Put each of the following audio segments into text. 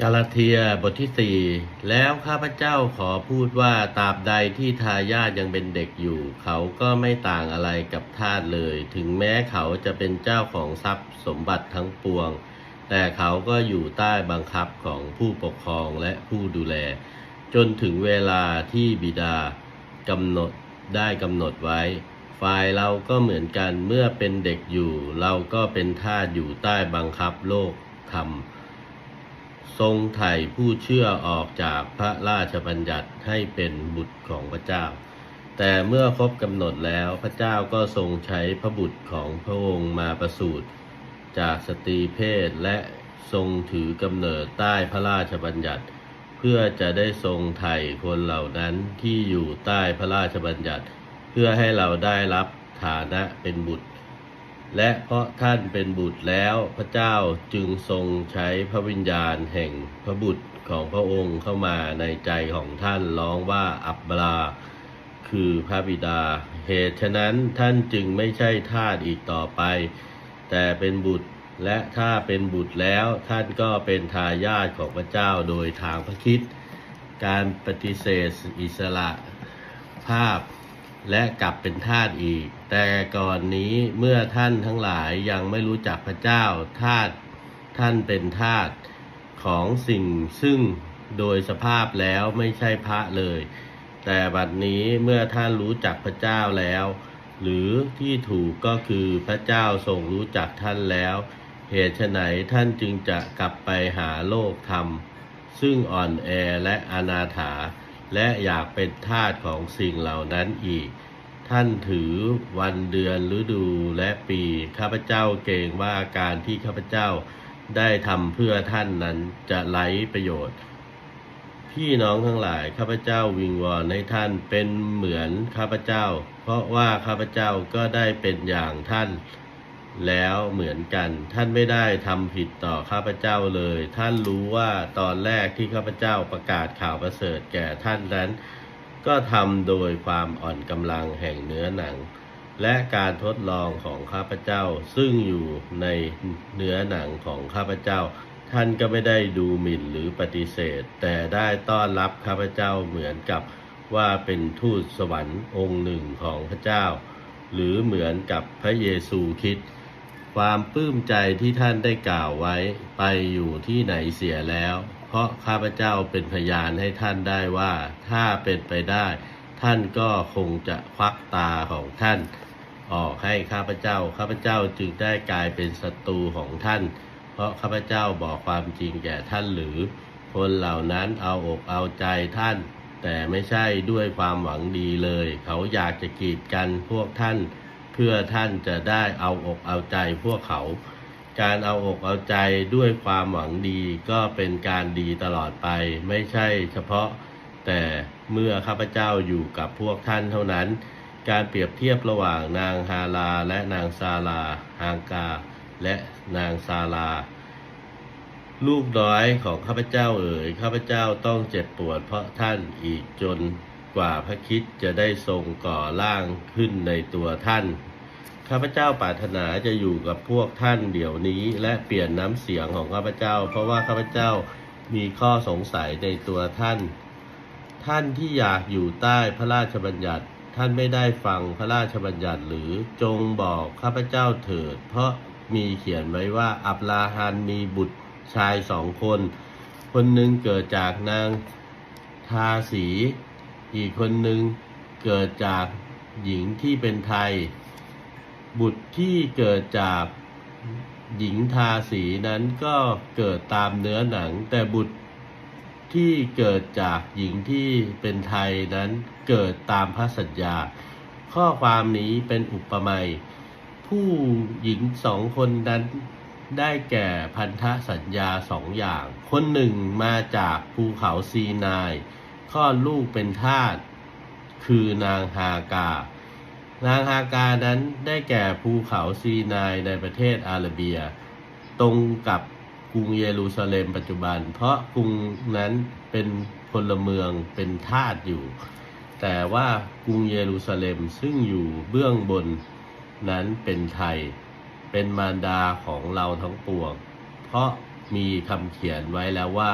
กาลาเทียบทที่สี่แล้วข้าพเจ้าขอพูดว่าตราบใดที่ทายาทยังเป็นเด็กอยู่ เขาก็ไม่ต่างอะไรกับทาสเลย ถึงแม้เขาจะเป็นเจ้าของทรัพย์สมบัติทั้งปวง แต่เขาก็อยู่ใต้บังคับของผู้ปกครองและผู้ดูแล จนถึงเวลาที่บิดากำหนดได้กำหนดไว้ ฝ่ายเราก็เหมือนกันเมื่อเป็นเด็กอยู่ เราก็เป็นทาสอยู่ใต้บังคับโลกธรรม ทรงไถ่ผู้เชื่อออกจากพระราชบัญญัติให้เป็นบุตรของพระเจ้า แต่เมื่อครบกำหนดแล้วพระเจ้าก็ทรงใช้พระบุตรของพระองค์มาประสูติจากสตรีเพศและทรงถือกำเนิดใต้พระราชบัญญัติ เพื่อจะได้ทรงไถ่คนเหล่านั้นที่อยู่ใต้พระราชบัญญัติ เพื่อให้เราได้รับฐานะเป็นบุตร และเพราะท่านเป็นบุตรแล้วพระเจ้าจึงทรงใช้พระวิญญาณแห่งพระบุตรของพระองค์เข้ามาในใจของท่านร้องว่าอับบรา คือพระบิดา เหตุฉะนั้นท่านจึงไม่ใช่ทาสอีกต่อไป แต่เป็นบุตรและถ้าเป็นบุตรแล้วท่านก็เป็นทายาทของพระเจ้าโดยทางพระคิด การปฏิเสธอิสระภาพ และกลับเป็นทาสอีก แต่ก่อนนี้เมื่อท่านทั้งหลายยังไม่รู้จักพระเจ้าทาสท่านเป็นทาสของสิ่งซึ่งโดยสภาพแล้วไม่ใช่พระเลย แต่บัดนี้เมื่อท่านรู้จักพระเจ้าแล้ว หรือที่ถูกก็คือพระเจ้าทรงรู้จักท่านแล้ว เหตุไฉนท่านจึงจะกลับไปหาโลกธรรม ซึ่งอ่อนแอและอนาถา และอยากเป็นทาสของสิ่งเหล่านั้นอีก ท่านถือวันเดือนฤดูและปีข้าพเจ้าเกรงว่าการที่ข้าพเจ้าได้ทำเพื่อท่านนั้นจะไร้ประโยชน์ พี่น้องทั้งหลายข้าพเจ้าวิงวอนให้ท่านเป็นเหมือนข้าพเจ้า เพราะว่าข้าพเจ้าก็ได้เป็นอย่างท่าน แล้วเหมือนกัน ท่านไม่ได้ทำผิดต่อข้าพเจ้าเลย ท่านรู้ว่าตอนแรกที่ข้าพเจ้าประกาศข่าวประเสริฐแก่ท่านนั้น ก็ทำโดยความอ่อนกำลังแห่งเนื้อหนัง และการทดลองของข้าพเจ้า ซึ่งอยู่ในเนื้อหนังของข้าพเจ้า ท่านก็ไม่ได้ดูหมิ่นหรือปฏิเสธ แต่ได้ต้อนรับข้าพเจ้าเหมือนกับว่าเป็นทูตสวรรค์องค์หนึ่งของพระเจ้า หรือเหมือนกับพระเยซูคริด ความปลื้มใจที่ท่านได้กล่าวไว้ไปอยู่ที่ไหนเสียแล้ว เพราะข้าพเจ้าเป็นพยานให้ท่านได้ว่า ถ้าเป็นไปได้ ท่านก็คงจะควักตาของท่าน ออกให้ข้าพเจ้า ข้าพเจ้าจึงได้กลายเป็นศัตรูของท่าน เพราะข้าพเจ้าบอกความจริงแก่ท่านหรือ คนเหล่านั้นเอาอกเอาใจท่าน แต่ไม่ใช่ด้วยความหวังดีเลย เขาอยากจะกีดกันพวกท่าน เพื่อท่านจะได้เอาอกเอาใจพวกเขา การเอาอกเอาใจด้วยความหวังดีก็เป็นการดีตลอดไป ไม่ใช่เฉพาะแต่เมื่อข้าพเจ้าอยู่กับพวกท่านเท่านั้น การเปรียบเทียบระหว่างนางฮาลาและนางซาลาฮางกา และนางซาลา ลูกน้อยของข้าพเจ้าเอ๋ยข้าพเจ้าต้องเจ็บปวดเพราะท่านอีกจน กว่าพระคิดจะได้ทรงก่อร่างขึ้นในตัวท่าน ข้าพเจ้าปรารถนาจะอยู่กับพวกท่านเดี๋ยวนี้และเปลี่ยนน้ำเสียงของข้าพเจ้า เพราะว่าข้าพเจ้ามีข้อสงสัยในตัวท่าน ท่านที่อยากอยู่ใต้พระราชบัญญัติ ท่านไม่ได้ฟังพระราชบัญญัติหรือจงบอกข้าพเจ้าเถิด เพราะมีเขียนไว้ว่าอับราฮัมมีบุตรชายสองคน คนหนึ่งเกิดจากนางทาสี อีกคนหนึ่งเกิดจากหญิงที่เป็นไทย บุตรที่เกิดจากหญิงทาสีนั้นก็เกิดตามเนื้อหนัง แต่บุตรที่เกิดจากหญิงที่เป็นไทยนั้นเกิดตามพระสัญญา ข้อความนี้เป็นอุปมาผู้หญิงสองคนนั้นได้แก่พันธสัญญาสองอย่าง คนหนึ่งมาจากภูเขาซีนาย คลอดลูกเป็นทาสคือนางฮากา นางฮากานั้นได้แก่ภูเขาซีนายในประเทศอาระเบีย ตรงกับกรุงเยรูซาเล็มปัจจุบัน เพราะกรุงนั้นเป็นพลเมืองเป็นทาสอยู่ แต่ว่ากรุงเยรูซาเล็มซึ่งอยู่เบื้องบนนั้นเป็นไทย เป็นมารดาของเราทั้งปวง เพราะมีคำเขียนไว้แล้วว่า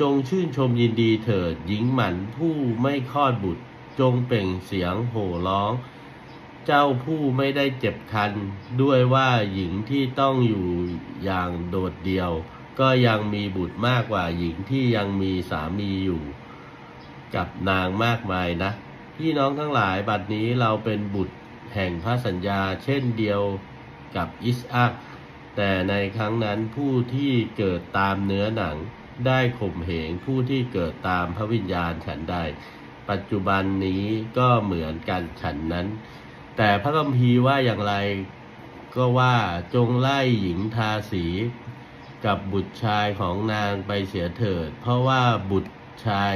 จงชื่นชมยินดีเถิดหญิงหมันผู้ไม่คลอดบุตร จงเปล่งเสียงโห่ร้อง เจ้าผู้ไม่ได้เจ็บคัน ด้วยว่าหญิงที่ต้องอยู่อย่างโดดเดี่ยว ก็ยังมีบุตรมากกว่าหญิงที่ยังมีสามีอยู่ กับนางมากมายนะ พี่น้องทั้งหลายบัดนี้เราเป็นบุตรแห่งพระสัญญาเช่นเดียวกับอิสอักแต่ในครั้งนั้นผู้ที่เกิดตามเนื้อหนัง ได้ข่มเหงผู้ที่เกิดตามพระวิญญาณฉันใด ปัจจุบันนี้ก็เหมือนกันฉันนั้น แต่พระคัมภีร์ว่าอย่างไรก็ว่าจงไล่หญิงทาสีกับบุตรชายของนางไปเสียเถิด เพราะว่าบุตรชาย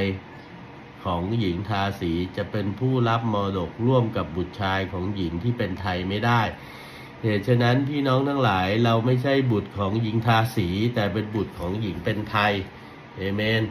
ของหญิงทาสีจะเป็นผู้รับมรดกร่วมกับบุตรชายของหญิงที่เป็นไทยไม่ได้ เหตุฉะนั้นพี่น้องทั้งหลายเราไม่ใช่บุตรของหญิงทาสี แต่เป็นบุตรของหญิงเป็นไทยเอเมน